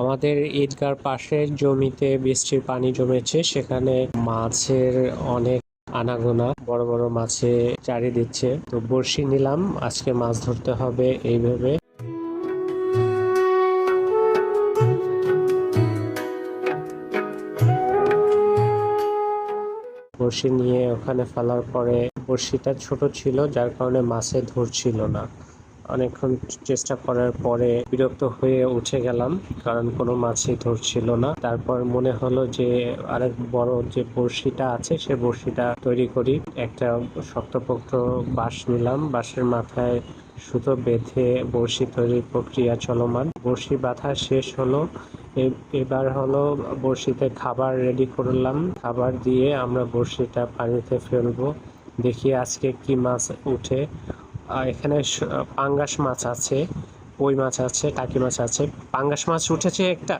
আমাদের ঈদগার পাশের জমিতে বৃষ্টির পানি জমেছে, সেখানে মাছের অনেক আনাগোনা, বড় বড় মাছে চারি দিচ্ছে। তো বড়শি নিলাম, আজকে মাছ ধরতে হবে এইভাবে বড়শি নিয়ে ওখানে ফেলার পরে বড়শিটা ছোট ছিল, যার কারণে মাছে ধরছিল না। অনেকক্ষণ চেষ্টা করার পরে বিরক্ত হয়ে উঠে গেলাম, কারণ কোনো মাছই ধরছিল না। তারপর মনে হলো যে আরেক বড় যে বড়শিটা আছে, সে বড়শিটা তৈরি করি। একটা শক্তপোক্ত বাঁশ নিলাম। বাঁশের মাথায় সুতো বেঁধে বড়শি তৈরির প্রক্রিয়া চলমান। বড়শি বাঁধা শেষ হলো। এবার হলো বড়শিতে খাবার রেডি করলাম। খাবার দিয়ে আমরা বড়শিটা পানিতে ফেলব। দেখি আজকে কি মাছ উঠে। এখানে পাঙ্গাস মাছ আছে কই মাছ আছে টাকি মাছ আছে। পাঙ্গাস মাছ উঠেছে একটা